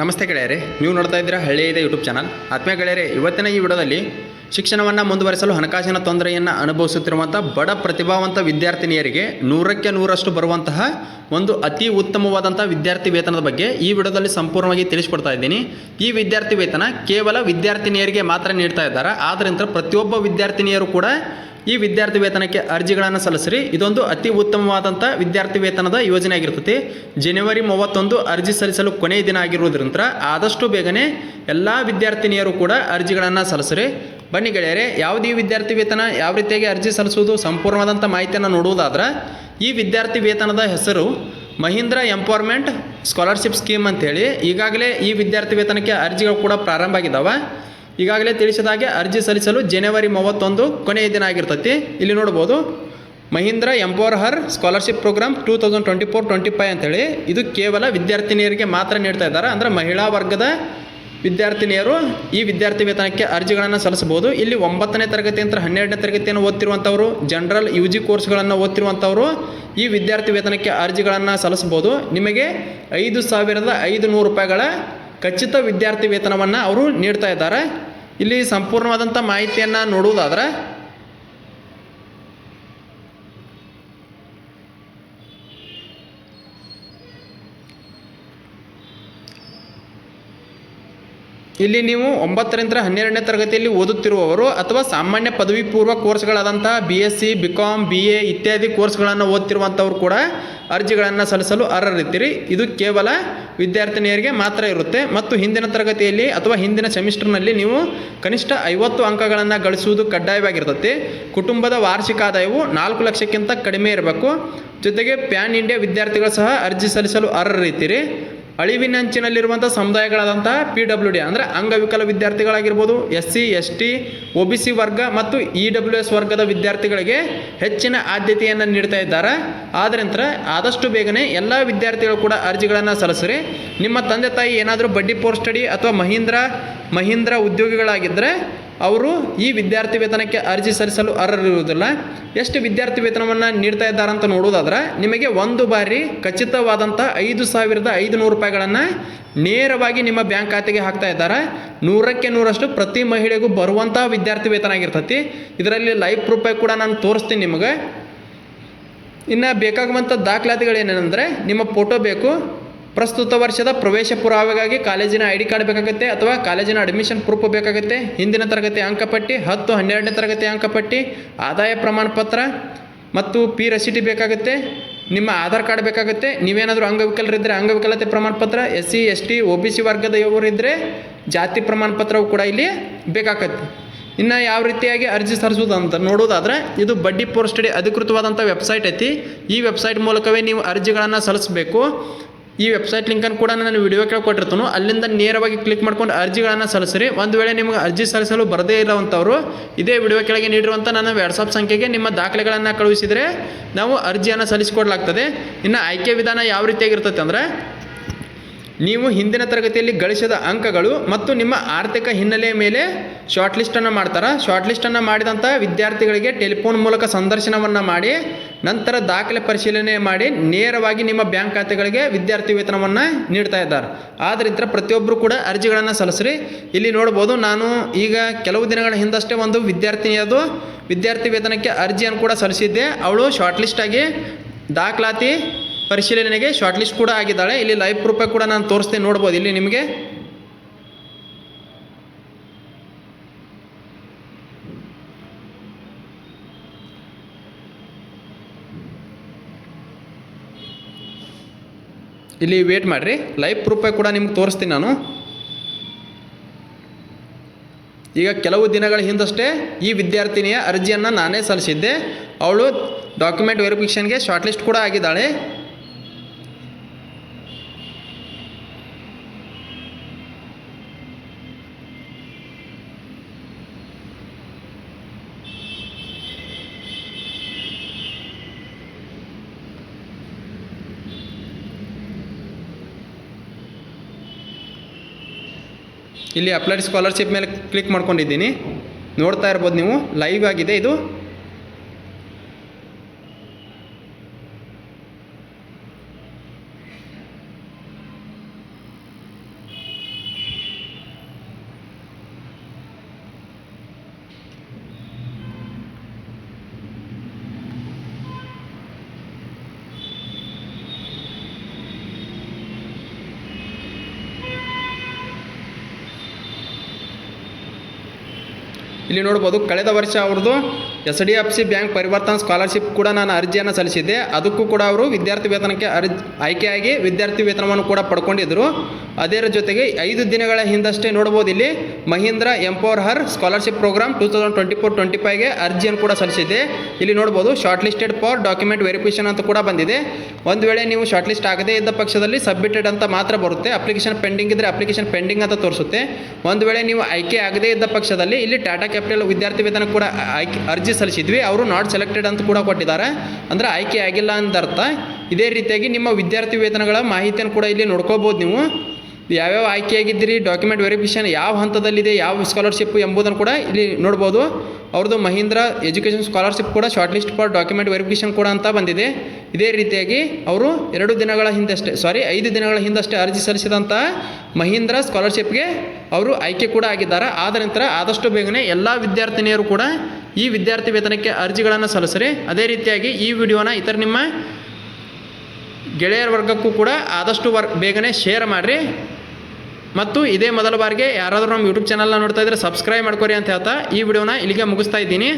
ನಮಸ್ತೆ ಗೆಳೆಯರೆ, ನೀವು ನೋಡ್ತಾ ಇದ್ದೀರಾ ಹಳ್ಳಿ ಇದೆ ಯೂಟ್ಯೂಬ್ ಚಾನಲ್ ಆತ್ಮೀಯ ಗೆಳೆಯರೆ, ಇವತ್ತಿನ ಈ ವಿಡಿಯೋದಲ್ಲಿ ಶಿಕ್ಷಣವನ್ನು ಮುಂದುವರಿಸಲು ಹಣಕಾಸಿನ ತೊಂದರೆಯನ್ನು ಅನುಭವಿಸುತ್ತಿರುವಂಥ ಬಡ ಪ್ರತಿಭಾವಂತ ವಿದ್ಯಾರ್ಥಿನಿಯರಿಗೆ ನೂರಕ್ಕೆ ನೂರಷ್ಟು ಬರುವಂತಹ ಒಂದು ಅತಿ ಉತ್ತಮವಾದಂಥ ವಿದ್ಯಾರ್ಥಿ ವೇತನದ ಬಗ್ಗೆ ಈ ವಿಡಿಯೋದಲ್ಲಿ ಸಂಪೂರ್ಣವಾಗಿ ತಿಳಿಸ್ಕೊಡ್ತಾ ಇದ್ದೀನಿ. ಈ ವಿದ್ಯಾರ್ಥಿ ವೇತನ ಕೇವಲ ವಿದ್ಯಾರ್ಥಿನಿಯರಿಗೆ ಮಾತ್ರ ನೀಡ್ತಾ ಇದ್ದಾರೆ. ಆದ್ದರಿಂದ ಪ್ರತಿಯೊಬ್ಬ ವಿದ್ಯಾರ್ಥಿನಿಯರು ಕೂಡ ಈ ವಿದ್ಯಾರ್ಥಿ ವೇತನಕ್ಕೆ ಅರ್ಜಿಗಳನ್ನು ಸಲ್ಲಿಸಿರಿ. ಇದೊಂದು ಅತಿ ಉತ್ತಮವಾದಂಥ ವಿದ್ಯಾರ್ಥಿ ವೇತನದ ಯೋಜನೆ ಆಗಿರ್ತದೆ. ಜನವರಿ ಮೂವತ್ತೊಂದು ಅರ್ಜಿ ಸಲ್ಲಿಸಲು ಕೊನೆಯ ದಿನ ಆಗಿರುವುದರಿಂದ ಆದಷ್ಟು ಬೇಗನೆ ಎಲ್ಲ ವಿದ್ಯಾರ್ಥಿನಿಯರು ಕೂಡ ಅರ್ಜಿಗಳನ್ನು ಸಲ್ಲಿಸಿರಿ. ಬನ್ನಿ ಗೆಳೆಯರೆ, ಯಾವುದೇ ವಿದ್ಯಾರ್ಥಿ ವೇತನ, ಯಾವ ರೀತಿಯಾಗಿ ಅರ್ಜಿ ಸಲ್ಲಿಸುವುದು ಸಂಪೂರ್ಣವಾದಂಥ ಮಾಹಿತಿಯನ್ನು ನೋಡುವುದಾದ್ರೆ, ಈ ವಿದ್ಯಾರ್ಥಿ ವೇತನದ ಹೆಸರು ಮಹೀಂದ್ರ ಎಂಪವರ್ಮೆಂಟ್ ಸ್ಕಾಲರ್ಶಿಪ್ ಸ್ಕೀಮ್ ಅಂತೇಳಿ. ಈಗಾಗಲೇ ಈ ವಿದ್ಯಾರ್ಥಿ ವೇತನಕ್ಕೆ ಅರ್ಜಿಗಳು ಕೂಡ ಪ್ರಾರಂಭ ಆಗಿದ್ದಾವೆ. ಈಗಾಗಲೇ ತಿಳಿಸಿದ ಹಾಗೆ ಅರ್ಜಿ ಸಲ್ಲಿಸಲು ಜನವರಿ ಮೂವತ್ತೊಂದು ಕೊನೆಯ ದಿನ ಆಗಿರ್ತೈತಿ. ಇಲ್ಲಿ ನೋಡ್ಬೋದು. Mahindra empower her scholarship program two thousand twenty four, twenty five ಅಂತೇಳಿ. ಇದು ಕೇವಲ ವಿದ್ಯಾರ್ಥಿನಿಯರಿಗೆ ಮಾತ್ರ ನೀಡ್ತಾ ಇದ್ದಾರೆ. ಅಂದರೆ ಮಹಿಳಾ ವರ್ಗದ ವಿದ್ಯಾರ್ಥಿನಿಯರು ಈ ವಿದ್ಯಾರ್ಥಿ ವೇತನಕ್ಕೆ ಅರ್ಜಿಗಳನ್ನು ಸಲ್ಲಿಸಬಹುದು. ಇಲ್ಲಿ ಒಂಬತ್ತನೇ ತರಗತಿ ಅಂತ ಹನ್ನೆರಡನೇ ತರಗತಿಯನ್ನು ಓದ್ತಿರುವಂಥವರು, ಜನರಲ್ ಯು ಜಿ ಕೋರ್ಸ್ಗಳನ್ನು ಓದ್ತಿರುವಂಥವರು ಈ ವಿದ್ಯಾರ್ಥಿ ವೇತನಕ್ಕೆ ಅರ್ಜಿಗಳನ್ನು ಸಲ್ಲಿಸಬಹುದು. ನಿಮಗೆ ಐದು ಸಾವಿರದ ಐದು ನೂರು ರೂಪಾಯಿಗಳ ಖಚಿತ ವಿದ್ಯಾರ್ಥಿ ವೇತನವನ್ನು ಅವರು ನೀಡ್ತಾ ಇದ್ದಾರೆ. ಇಲ್ಲಿ ಸಂಪೂರ್ಣವಾದಂಥ ಮಾಹಿತಿಯನ್ನು ನೋಡುವುದಾದ್ರೆ ಇಲ್ಲಿ ನೀವು ಒಂಬತ್ತರಿಂದ ಹನ್ನೆರಡನೇ ತರಗತಿಯಲ್ಲಿ ಓದುತ್ತಿರುವವರು ಅಥವಾ ಸಾಮಾನ್ಯ ಪದವಿ ಪೂರ್ವ ಕೋರ್ಸ್ಗಳಾದಂತಹ B S C B com B A ಇತ್ಯಾದಿ ಕೋರ್ಸ್ಗಳನ್ನು ಓದ್ತಿರುವಂಥವ್ರು ಕೂಡ ಅರ್ಜಿಗಳನ್ನು ಸಲ್ಲಿಸಲು ಅರ್ಹರಿದ್ದೀರಿ. ಇದು ಕೇವಲ ವಿದ್ಯಾರ್ಥಿನಿಯರಿಗೆ ಮಾತ್ರ ಇರುತ್ತೆ. ಮತ್ತು ಹಿಂದಿನ ತರಗತಿಯಲ್ಲಿ ಅಥವಾ ಹಿಂದಿನ ಸೆಮಿಸ್ಟರ್ನಲ್ಲಿ ನೀವು ಕನಿಷ್ಠ ಐವತ್ತು ಅಂಕಗಳನ್ನು ಗಳಿಸುವುದು ಕಡ್ಡಾಯವಾಗಿರ್ತದೆ. ಕುಟುಂಬದ ವಾರ್ಷಿಕ ಆದಾಯವು ನಾಲ್ಕು ಲಕ್ಷಕ್ಕಿಂತ ಕಡಿಮೆ ಇರಬೇಕು. ಜೊತೆಗೆ ಪ್ಯಾನ್ ಇಂಡಿಯಾ ವಿದ್ಯಾರ್ಥಿಗಳು ಸಹ ಅರ್ಜಿ ಸಲ್ಲಿಸಲು ಅರ್ಹರಿದ್ದೀರಿ. ಅಳಿವಿನಂಚಿನಲ್ಲಿರುವಂಥ ಸಮುದಾಯಗಳಾದಂಥ ಪಿ ಡಬ್ಲ್ಯೂ ಡಿ ಅಂದರೆ ಅಂಗವಿಕಲ ವಿದ್ಯಾರ್ಥಿಗಳಾಗಿರ್ಬೋದು S C S T O B C ವರ್ಗ ಮತ್ತು ಇ ಡಬ್ಲ್ಯೂ ಎಸ್ ವರ್ಗದ ವಿದ್ಯಾರ್ಥಿಗಳಿಗೆ ಹೆಚ್ಚಿನ ಆದ್ಯತೆಯನ್ನು ನೀಡ್ತಾ ಇದ್ದಾರೆ. ಆದ್ದರಿಂದ ಆದಷ್ಟು ಬೇಗನೆ ಎಲ್ಲ ವಿದ್ಯಾರ್ಥಿಗಳು ಕೂಡ ಅರ್ಜಿಗಳನ್ನು ಸಲ್ಲಿಸ್ರಿ. ನಿಮ್ಮ ತಂದೆ ತಾಯಿ ಏನಾದರೂ ಬಡ್ಡಿ ಪೋರ್ ಸ್ಟಡಿ ಅಥವಾ ಮಹೀಂದ್ರ ಮಹೀಂದ್ರ ಉದ್ಯೋಗಿಗಳಾಗಿದ್ದರೆ ಅವರು ಈ ವಿದ್ಯಾರ್ಥಿ ವೇತನಕ್ಕೆ ಅರ್ಜಿ ಸಲ್ಲಿಸಲು ಅರ್ಹರಿರುವುದಿಲ್ಲ. ಎಷ್ಟು ವಿದ್ಯಾರ್ಥಿ ವೇತನವನ್ನು ನೀಡ್ತಾ ಇದ್ದಾರೆ ಅಂತ ನೋಡೋದಾದ್ರೆ ನಿಮಗೆ ಒಂದು ಬಾರಿ ಖಚಿತವಾದಂಥ ಐದು ಸಾವಿರದ ಐದು ನೂರು ರೂಪಾಯಿಗಳನ್ನು ನೇರವಾಗಿ ನಿಮ್ಮ ಬ್ಯಾಂಕ್ ಖಾತೆಗೆ ಹಾಕ್ತಾ ಇದ್ದಾರೆ. ನೂರಕ್ಕೆ ನೂರಷ್ಟು ಪ್ರತಿ ಮಹಿಳೆಗೂ ಬರುವಂಥ ವಿದ್ಯಾರ್ಥಿ ವೇತನ ಆಗಿರ್ತೈತಿ. ಇದರಲ್ಲಿ ಲೈಫ್ ರೂಪಾಯಿ ಕೂಡ ನಾನು ತೋರಿಸ್ತೀನಿ ನಿಮಗೆ. ಇನ್ನು ಬೇಕಾಗುವಂಥ ದಾಖಲಾತಿಗಳೇನೆಂದರೆ, ನಿಮ್ಮ ಫೋಟೋ ಬೇಕು ಪ್ರಸ್ತುತ ವರ್ಷದ ಪ್ರವೇಶ ಪುರಾವೆಗಾಗಿ ಕಾಲೇಜಿನ ಐ ಡಿ ಕಾರ್ಡ್ ಬೇಕಾಗುತ್ತೆ ಅಥವಾ ಕಾಲೇಜಿನ ಅಡ್ಮಿಷನ್ ಪ್ರೂಫ್ ಬೇಕಾಗುತ್ತೆ. ಹಿಂದಿನ ತರಗತಿ ಅಂಕಪಟ್ಟಿ, ಹತ್ತು, ಹನ್ನೆರಡನೇ ತರಗತಿ ಅಂಕಪಟ್ಟಿ, ಆದಾಯ ಪ್ರಮಾಣ ಪತ್ರ ಮತ್ತು ಪಿ ರಸೀಟಿ ಬೇಕಾಗುತ್ತೆ. ನಿಮ್ಮ ಆಧಾರ್ ಕಾರ್ಡ್ ಬೇಕಾಗುತ್ತೆ. ನೀವೇನಾದರೂ ಅಂಗವಿಕಲರಿದ್ದರೆ ಅಂಗವಿಕಲತೆ ಪ್ರಮಾಣ ಪತ್ರ S C S T O B C ವರ್ಗದವರಿದ್ದರೆ ಜಾತಿ ಪ್ರಮಾಣ ಪತ್ರವು ಕೂಡ ಇಲ್ಲಿ ಬೇಕಾಗತ್ತೆ. ಇನ್ನು ಯಾವ ರೀತಿಯಾಗಿ ಅರ್ಜಿ ಸಲ್ಲಿಸೋದು ಅಂತ ನೋಡೋದಾದ್ರೆ ಇದು ಬಡ್ಡಿ ಪೋರ್ಸ್ಟಡಿ ಅಧಿಕೃತವಾದಂಥ ವೆಬ್ಸೈಟ್ ಐತಿ. ಈ ವೆಬ್ಸೈಟ್ ಮೂಲಕವೇ ನೀವು ಅರ್ಜಿಗಳನ್ನು ಸಲ್ಲಿಸಬೇಕು. ಈ ವೆಬ್ಸೈಟ್ ಲಿಂಕನ್ನು ಕೂಡ ನಾನು ವಿಡಿಯೋ ಕೆಳಗೆ ಕೊಟ್ಟಿರ್ತನು. ಅಲ್ಲಿಂದ ನೇರವಾಗಿ ಕ್ಲಿಕ್ ಮಾಡ್ಕೊಂಡು ಅರ್ಜಿಗಳನ್ನು ಸಲ್ಲಿಸ್ರಿ. ಒಂದು ವೇಳೆ ನಿಮಗೆ ಅರ್ಜಿ ಸಲ್ಲಿಸಲು ಬರದೇ ಇರುವಂಥವ್ರು ಇದೇ ವಿಡಿಯೋ ಕೆಳಗೆ ನೀಡಿರುವಂಥ ನನ್ನ ವಾಟ್ಸಪ್ ಸಂಖ್ಯೆಗೆ ನಿಮ್ಮ ದಾಖಲೆಗಳನ್ನು ಕಳುಹಿಸಿದರೆ ನಾವು ಅರ್ಜಿಯನ್ನು ಸಲ್ಲಿಸಿಕೊಡ್ಲಾಗ್ತದೆ. ಇನ್ನು ಆಯ್ಕೆ ವಿಧಾನ ಯಾವ ರೀತಿಯಾಗಿರ್ತೈತೆ ಅಂದರೆ, ನೀವು ಹಿಂದಿನ ತರಗತಿಯಲ್ಲಿ ಗಳಿಸಿದ ಅಂಕಗಳು ಮತ್ತು ನಿಮ್ಮ ಆರ್ಥಿಕ ಹಿನ್ನೆಲೆಯ ಮೇಲೆ ಶಾರ್ಟ್ ಲಿಸ್ಟನ್ನು ಮಾಡ್ತಾರೆ. ಶಾರ್ಟ್ ಲಿಸ್ಟನ್ನು ಮಾಡಿದಂಥ ವಿದ್ಯಾರ್ಥಿಗಳಿಗೆ ಟೆಲಿಫೋನ್ ಮೂಲಕ ಸಂದರ್ಶನವನ್ನು ಮಾಡಿ ನಂತರ ದಾಖಲೆ ಪರಿಶೀಲನೆ ಮಾಡಿ ನೇರವಾಗಿ ನಿಮ್ಮ ಬ್ಯಾಂಕ್ ಖಾತೆಗಳಿಗೆ ವಿದ್ಯಾರ್ಥಿ ವೇತನವನ್ನು ನೀಡ್ತಾ ಇದ್ದಾರೆ. ಆದ್ದರಿಂದ ಪ್ರತಿಯೊಬ್ಬರು ಕೂಡ ಅರ್ಜಿಗಳನ್ನು ಸಲ್ಲಿಸ್ರಿ. ಇಲ್ಲಿ ನೋಡ್ಬೋದು ನಾನು ಈಗ ಕೆಲವು ದಿನಗಳ ಹಿಂದಷ್ಟೇ ಒಂದು ವಿದ್ಯಾರ್ಥಿನಿಯದು. ವಿದ್ಯಾರ್ಥಿ ವೇತನಕ್ಕೆ ಅರ್ಜಿಯನ್ನು ಕೂಡ ಸಲ್ಲಿಸಿದ್ದೆ. ಅವಳು ಶಾರ್ಟ್ ಲಿಸ್ಟಾಗಿ ದಾಖಲಾತಿ ಪರಿಶೀಲನೆಗೆ ಶಾರ್ಟ್ ಲಿಸ್ಟ್ ಕೂಡ ಆಗಿದ್ದಾಳೆ. ಇಲ್ಲಿ ಲೈವ್ ಪ್ರೂಫ್ ಕೂಡ ನಾನು ತೋರಿಸ್ತೀನಿ. ನೋಡ್ಬೋದು ಇಲ್ಲಿ ನಿಮಗೆ. ಇಲ್ಲಿ ವೇಟ್ ಮಾಡಿರಿ. ಲೈವ್ ಪ್ರೂಫೇ ಕೂಡ ನಿಮ್ಗೆ ತೋರಿಸ್ತೀನಿ ನಾನು. ಈಗ ಕೆಲವು ದಿನಗಳ ಹಿಂದಷ್ಟೇ ಈ ವಿದ್ಯಾರ್ಥಿನಿಯ ಅರ್ಜಿಯನ್ನು ನಾನೇ ಸಲ್ಲಿಸಿದ್ದೆ. ಅವಳು ಡಾಕ್ಯುಮೆಂಟ್ ವೆರಿಫಿಕೇಷನ್ಗೆ ಶಾರ್ಟ್ ಲಿಸ್ಟ್ ಕೂಡ ಆಗಿದ್ದಾಳೆ. ಇಲ್ಲಿ ಅಪ್ಲೈಡ್ ಸ್ಕಾಲರ್ಶಿಪ್ ಮೇಲೆ ಕ್ಲಿಕ್ ಮಾಡ್ಕೊಂಡಿದ್ದೀನಿ. ನೋಡ್ತಾ ಇರ್ಬೋದು ನೀವು ಲೈವ್ ಆಗಿದೆ ಇದು. ಇಲ್ಲಿ ನೋಡ್ಬೋದು ಕಳೆದ ವರ್ಷ ಅವ್ರದ್ದು S D F C bank ಪರಿವರ್ತನಾ ಸ್ಕಾಲರ್ಶಿಪ್ ಕೂಡ ನಾನು ಅರ್ಜಿಯನ್ನು ಸಲ್ಲಿಸಿದ್ದೆ. ಅದಕ್ಕೂ ಕೂಡ ಅವರು ವಿದ್ಯಾರ್ಥಿ ವೇತನಕ್ಕೆ ಅರ್ಜಿ ಆಯ್ಕೆಯಾಗಿ ವಿದ್ಯಾರ್ಥಿ ವೇತನವನ್ನು ಕೂಡ ಪಡ್ಕೊಂಡಿದ್ದರು ಅದರ ಜೊತೆಗೆ ಐದು ದಿನಗಳ ಹಿಂದಷ್ಟೇ ನೋಡ್ಬೋದು ಇಲ್ಲಿ Mahindra empower her scholarship program two thousand twenty four, twenty ಫೈವ್ಗೆ ಅರ್ಜಿಯನ್ನು ಕೂಡ ಸಲ್ಲಿಸಿದ್ದೆ. ಇಲ್ಲಿ ನೋಡ್ಬೋದು short listed for document verification ಅಂತ ಕೂಡ ಬಂದಿದೆ. ಒಂದು ವೇಳೆ ನೀವು ಶಾರ್ಟ್ ಲಿಸ್ಟ್ ಆಗದೇ ಇದ್ದ ಪಕ್ಷದಲ್ಲಿ ಸಬ್ಮಿಟೆಡ್ ಅಂತ ಮಾತ್ರ ಬರುತ್ತೆ. ಅಪ್ಲಿಕೇಶನ್ ಪೆಂಡಿಂಗ್ ಇದ್ದರೆ ಅಪ್ಲಿಕೇಶನ್ ಪೆಂಡಿಂಗ್ ಅಂತ ತೋರಿಸುತ್ತೆ. ಒಂದು ವೇಳೆ ನೀವು ಆಯ್ಕೆ ಆಗದೇ ಇದ್ದ ಪಕ್ಷದಲ್ಲಿ ಇಲ್ಲಿ ಟಾಟಾ ಕ್ಯಾಪಿಟಲ್ ವಿದ್ಯಾರ್ಥಿ ವೇತನ ಕೂಡ ಆಯ್ಕೆ, ಅರ್ಜಿ ಸಲ್ಲಿಸಿದ್ವಿ, ಅವರು ನಾಟ್ ಸೆಲೆಕ್ಟೆಡ್ ಅಂತ ಕೂಡ ಕೊಟ್ಟಿದ್ದಾರೆ. ಅಂದರೆ ಆಯ್ಕೆ ಆಗಿಲ್ಲ ಅಂತ ಅರ್ಥ. ಇದೇ ರೀತಿಯಾಗಿ ನಿಮ್ಮ ವಿದ್ಯಾರ್ಥಿ ವೇತನಗಳ ಮಾಹಿತಿಯನ್ನು ಕೂಡ ಇಲ್ಲಿ ನೋಡ್ಕೋಬೋದು ನೀವು. ಯಾವ್ಯಾವ ಆಯ್ಕೆಯಾಗಿದ್ದೀರಿ ಡಾಕ್ಯುಮೆಂಟ್ ವೆರಿಫಿಕೇಷನ್ ಯಾವ ಹಂತದಲ್ಲಿದೆ, ಯಾವ ಸ್ಕಾಲರ್ಶಿಪ್ ಎಂಬುದನ್ನು ಕೂಡ ಇಲ್ಲಿ ನೋಡ್ಬೋದು. ಅವ್ರದ್ದು ಮಹೀಂದ್ರ ಎಜುಕೇಷನ್ ಸ್ಕಾಲರ್ಶಿಪ್ ಕೂಡ short list for document verification ಕೂಡ ಅಂತ ಬಂದಿದೆ. ಇದೇ ರೀತಿಯಾಗಿ ಅವರು ಎರಡು ದಿನಗಳ ಹಿಂದಷ್ಟೇ ಸಾರಿ ಐದು ದಿನಗಳ ಹಿಂದಷ್ಟೇ ಅರ್ಜಿ ಸಲ್ಲಿಸಿದಂತಹ ಮಹೀಂದ್ರ ಸ್ಕಾಲರ್ಶಿಪ್ಗೆ ಅವರು ಆಯ್ಕೆ ಕೂಡ ಆಗಿದ್ದಾರೆ. ಆದ ನಂತರ ಆದಷ್ಟು ಬೇಗನೆ ಎಲ್ಲ ವಿದ್ಯಾರ್ಥಿನಿಯರು ಕೂಡ ಈ ವಿದ್ಯಾರ್ಥಿ ವೇತನಕ್ಕೆ ಅರ್ಜಿಗಳನ್ನು ಸಲ್ಲಿಸ್ರಿ. ಅದೇ ರೀತಿಯಾಗಿ ಈ ವಿಡಿಯೋನ ಇತರ ನಿಮ್ಮ ಗೆಳೆಯರ ವರ್ಗಕ್ಕೂ ಕೂಡ ಆದಷ್ಟು ವರ್, ಬೇಗನೆ ಶೇರ್ ಮಾಡಿರಿ. ಮತ್ತು ಇದೇ ಮೊದಲ ಬಾರಿಗೆ ಯಾರಾದರೂ ನಮ್ಮ ಯೂಟ್ಯೂಬ್ ಚಾನಲ್ನ ನೋಡ್ತಾ ಇದ್ದರೆ ಸಬ್ಸ್ಕ್ರೈಬ್ ಮಾಡ್ಕೊರಿ ಅಂತ ಹೇಳ್ತಾ ಈ ವಿಡಿಯೋನ ಇಲ್ಲಿಗೆ ಮುಗಿಸ್ತಾ ಇದ್ದೀನಿ.